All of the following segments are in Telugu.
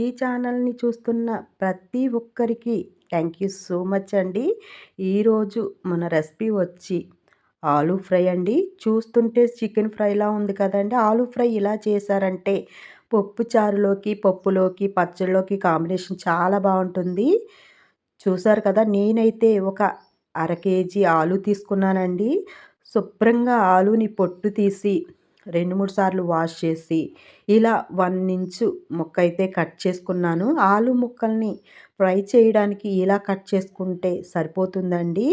ఈ ఛానల్ని చూస్తున్న ప్రతి ఒక్కరికి థ్యాంక్ యూ సో మచ్ అండి. ఈరోజు మన రెసిపీ వచ్చి ఆలూ ఫ్రై అండి. చూస్తుంటే చికెన్ ఫ్రైలా ఉంది కదండి. ఆలూ ఫ్రై ఇలా చేశారంటే పప్పు చారులోకి పప్పులోకి పచ్చళ్ళలోకి కాంబినేషన్ చాలా బాగుంటుంది. చూసారు కదా నేనైతే ఒక అర కేజీ ఆలు తీసుకున్నానండి. శుభ్రంగా ఆలుని పొట్టు తీసి రెండు మూడు సార్లు వాష్ చేసి ఇలా వన్ ఇంచు ముక్క అయితే కట్ చేసుకున్నాను. ఆలు ముక్కల్ని ఫ్రై చేయడానికి ఇలా కట్ చేసుకుంటే సరిపోతుందండి.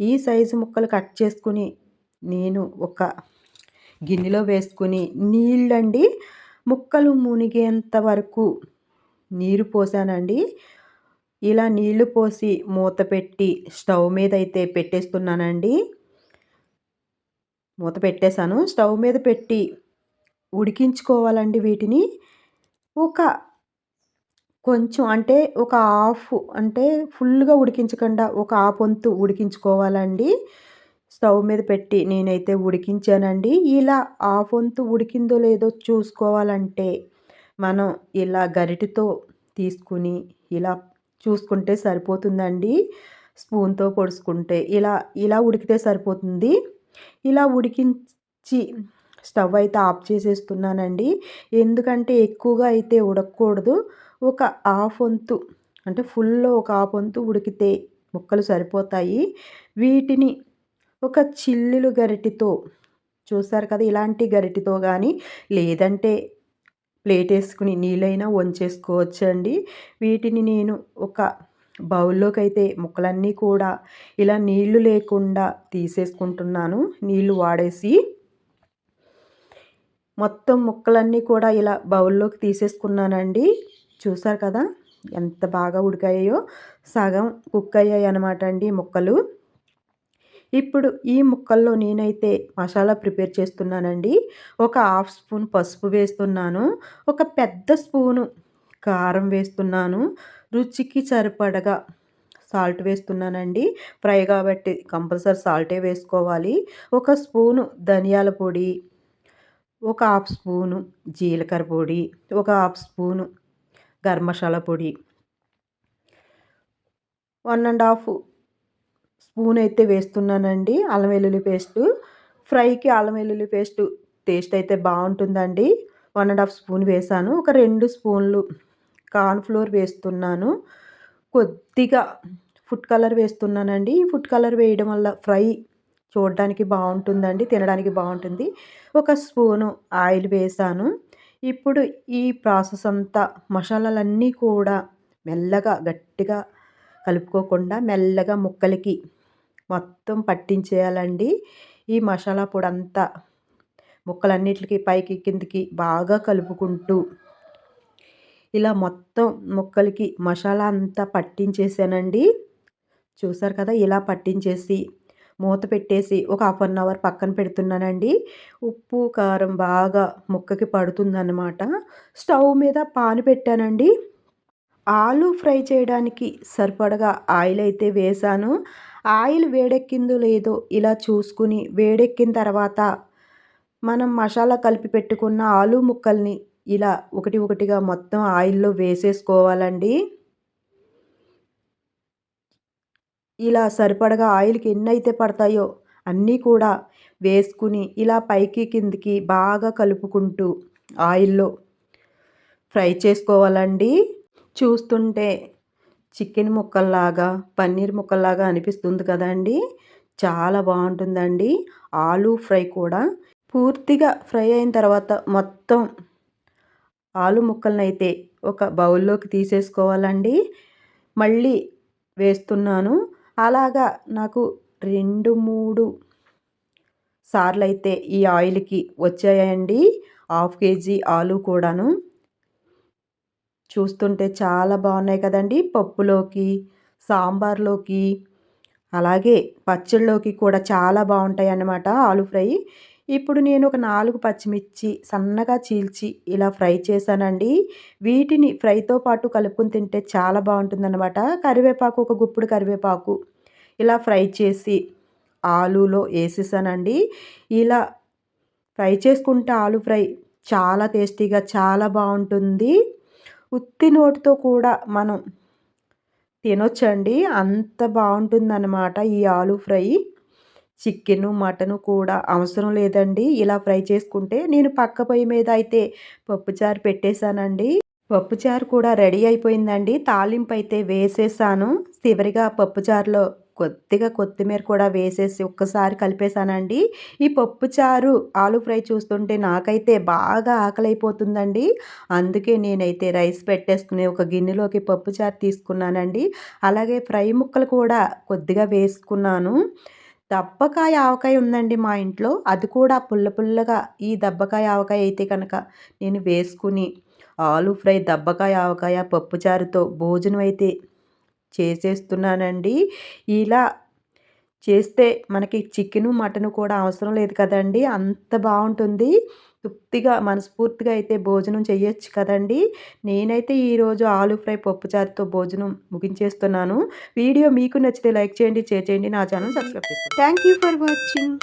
ఈ సైజు ముక్కలు కట్ చేసుకుని నేను ఒక గిన్నెలో వేసుకుని నీళ్ళండి. ముక్కలు మునిగేంత వరకు నీరు పోసానండి. ఇలా నీళ్ళు పోసి మూత పెట్టి స్టవ్ మీద అయితే పెట్టేస్తున్నానండి. మూత పెట్టేశాను. స్టవ్ మీద పెట్టి ఉడికించుకోవాలండి వీటిని. ఒక కొంచెం అంటే ఒక హాఫ్ అంటే ఫుల్గా ఉడికించకుండా ఒక హాఫ్ వంతు ఉడికించుకోవాలండి. స్టవ్ మీద పెట్టి నేనైతే ఉడికించానండి. ఇలా హాఫ్ వంతు ఉడికిందో లేదో చూసుకోవాలంటే మనం ఇలా గరిటితో తీసుకుని ఇలా చూసుకుంటే సరిపోతుందండి. స్పూన్తో పొడుచుకుంటే ఇలా ఇలా ఉడికితే సరిపోతుంది. ఇలా ఉడికించి స్టవ్ అయితే ఆఫ్ చేసేస్తున్నానండి. ఎందుకంటే ఎక్కువగా అయితే ఉడకకూడదు. ఒక హాఫ్ వంతు అంటే ఫుల్లో ఒక హాఫ్ వంతు ఉడికితే ముక్కలు సరిపోతాయి. వీటిని ఒక చిల్లులు గరిటితో చూసారు కదా ఇలాంటి గరిటితో కానీ లేదంటే ప్లేట్ వేసుకుని నీళ్ళైనా వంచేసుకోవచ్చండి. వీటిని నేను ఒక బౌల్లోకి అయితే ముక్కలన్నీ కూడా ఇలా నీళ్ళు లేకుండా తీసేసుకుంటున్నాను. నీళ్ళు వాడేసి మొత్తం ముక్కలన్నీ కూడా ఇలా బౌల్లోకి తీసేసుకున్నానండి. చూసారు కదా ఎంత బాగా ఉడికాయో. సగం కుక్ అయ్యాయి అనమాట అండి ముక్కలు. ఇప్పుడు ఈ ముక్కల్లో నేనైతే మసాలా ప్రిపేర్ చేస్తున్నానండి. ఒక హాఫ్ స్పూన్ పసుపు వేస్తున్నాను. ఒక పెద్ద స్పూను కారం వేస్తున్నాను. రుచికి సరిపడగా సాల్ట్ వేస్తున్నానండి. ఫ్రై కాబట్టి కంపల్సరీ సాల్టే వేసుకోవాలి. ఒక స్పూను ధనియాల పొడి ఒక హాఫ్ స్పూను జీలకర్ర పొడి ఒక హాఫ్ స్పూను గరం మసాలా పొడి వన్ అండ్ హాఫ్ స్పూన్ అయితే వేస్తున్నానండి అల్లం వెల్లుల్లి పేస్టు. ఫ్రైకి అల్లం వెల్లుల్లి పేస్టు టేస్ట్ అయితే బాగుంటుందండి. వన్ అండ్ హాఫ్ స్పూన్ వేసాను. ఒక రెండు స్పూన్లు కార్న్ఫ్లోర్ వేస్తున్నాను. కొద్దిగా ఫుడ్ కలర్ వేస్తున్నానండి. ఈ ఫుడ్ కలర్ వేయడం వల్ల ఫ్రై చూడడానికి బాగుంటుందండి తినడానికి బాగుంటుంది. ఒక స్పూను ఆయిల్ వేసాను. ఇప్పుడు ఈ ప్రాసెస్ అంతా మసాలాలన్నీ కూడా మెల్లగా గట్టిగా కలుపుకోకుండా మెల్లగా ముక్కలకి మొత్తం పట్టించేయాలండి. ఈ మసాలా పొడి అంతా ముక్కలన్నిటికి పైకి కిందికి బాగా కలుపుకుంటూ ఇలా మొత్తం ముక్కలకి మసాలా అంతా పట్టించేసానండి. చూసారు కదా ఇలా పట్టించేసి మూత పెట్టేసి ఒక హాఫ్ అన్ అవర్ పక్కన పెడుతున్నానండి. ఉప్పు కారం బాగా ముక్కకి పడుతుందన్నమాట. స్టవ్ మీద పాలు పెట్టానండి. ఆలు ఫ్రై చేయడానికి సరిపడగా ఆయిల్ అయితే వేసాను ఆయిల్ వేడెక్కిందో లేదో ఇలా చూసుకుని వేడెక్కిన తర్వాత మనం మసాలా కలిపి పెట్టుకున్న ఆలు ముక్కల్ని ఇలా ఒకటి ఒకటిగా మొత్తం ఆయిల్లో వేసేసుకోవాలండి. ఇలా సరిపడగా ఆయిల్కి ఎన్ని అయితే పడతాయో అన్నీ కూడా వేసుకుని ఇలా పైకి కిందికి బాగా కలుపుకుంటూ ఆయిల్లో ఫ్రై చేసుకోవాలండి. చూస్తుంటే చికెన్ ముక్కల్లాగా పన్నీర్ ముక్కల్లాగా అనిపిస్తుంది కదండి. చాలా బాగుంటుందండి. ఆలూ ఫ్రై కూడా పూర్తిగా ఫ్రై అయిన తర్వాత మొత్తం ఆలు ముక్కలనైతే ఒక బౌల్లోకి తీసేసుకోవాలండి. మళ్ళీ వేస్తున్నాను. అలాగా నాకు రెండు మూడు సార్లు అయితే ఈ ఆయిల్కి వచ్చాయండి. హాఫ్ కేజీ ఆలు కూడాను. చూస్తుంటే చాలా బాగున్నాయి కదండి. పప్పులోకి సాంబార్లోకి అలాగే పచ్చళ్ళలోకి కూడా చాలా బాగుంటాయి అన్నమాట ఆలు ఫ్రై. ఇప్పుడు నేను ఒక నాలుగు పచ్చిమిర్చి సన్నగా చీల్చి ఇలా ఫ్రై చేశానండి. వీటిని ఫ్రైతో పాటు కలుపుకొని తింటే చాలా బాగుంటుందన్నమాట. కరివేపాకు ఒక గుప్పుడు కరివేపాకు ఇలా ఫ్రై చేసి ఆలూలో వేసేసానండి. ఇలా ఫ్రై చేసుకుంటే ఆలు ఫ్రై చాలా టేస్టీగా చాలా బాగుంటుంది. ఉత్తి నోటితో కూడా మనం తినొచ్చండి. అంత బాగుంటుందన్నమాట ఈ ఆలు ఫ్రై. చికెను మటను కూడా అవసరం లేదండి. ఇలా ఫ్రై చేసుకుంటే నేను పక్క పొయ్యి మీద అయితే పప్పుచారు పెట్టేశానండి. పప్పుచారు కూడా రెడీ అయిపోయిందండి. తాలింపు అయితే వేసేసాను. చివరిగా పప్పుచారులో కొద్దిగా కొత్తిమీర కూడా వేసేసి ఒక్కసారి కలిపేశానండి. ఈ పప్పుచారు ఆలు ఫ్రై చూస్తుంటే నాకైతే బాగా ఆకలైపోతుందండి. అందుకే నేనైతే రైస్ పెట్టేసుకుని ఒక గిన్నెలోకి పప్పుచారు తీసుకున్నానండి. అలాగే ఫ్రై ముక్కలు కూడా కొద్దిగా వేసుకున్నాను. దబ్బకాయ ఆవకాయ ఉందండి మా ఇంట్లో. అది కూడా పుల్ల పుల్లగా ఈ దబ్బకాయ ఆవకాయ అయితే కనుక నేను వేసుకుని ఆలు ఫ్రై దబ్బకాయ ఆవకాయ పప్పుచారుతో భోజనం అయితే చేసేస్తున్నానండి. ఇలా చేస్తే మనకి చికెను మటను కూడా అవసరం లేదు కదండి. అంత బాగుంటుంది. తృప్తిగా మనస్ఫూర్తిగా అయితే భోజనం చేయొచ్చు కదండి. నేనైతే ఈరోజు ఆలు ఫ్రై పప్పుచారుతో భోజనం ముగించేస్తున్నాను. వీడియో మీకు నచ్చితే లైక్ చేయండి షేర్ చేయండి నా ఛానల్ సబ్స్క్రైబ్ చేసుకోండి. Thank you for watching.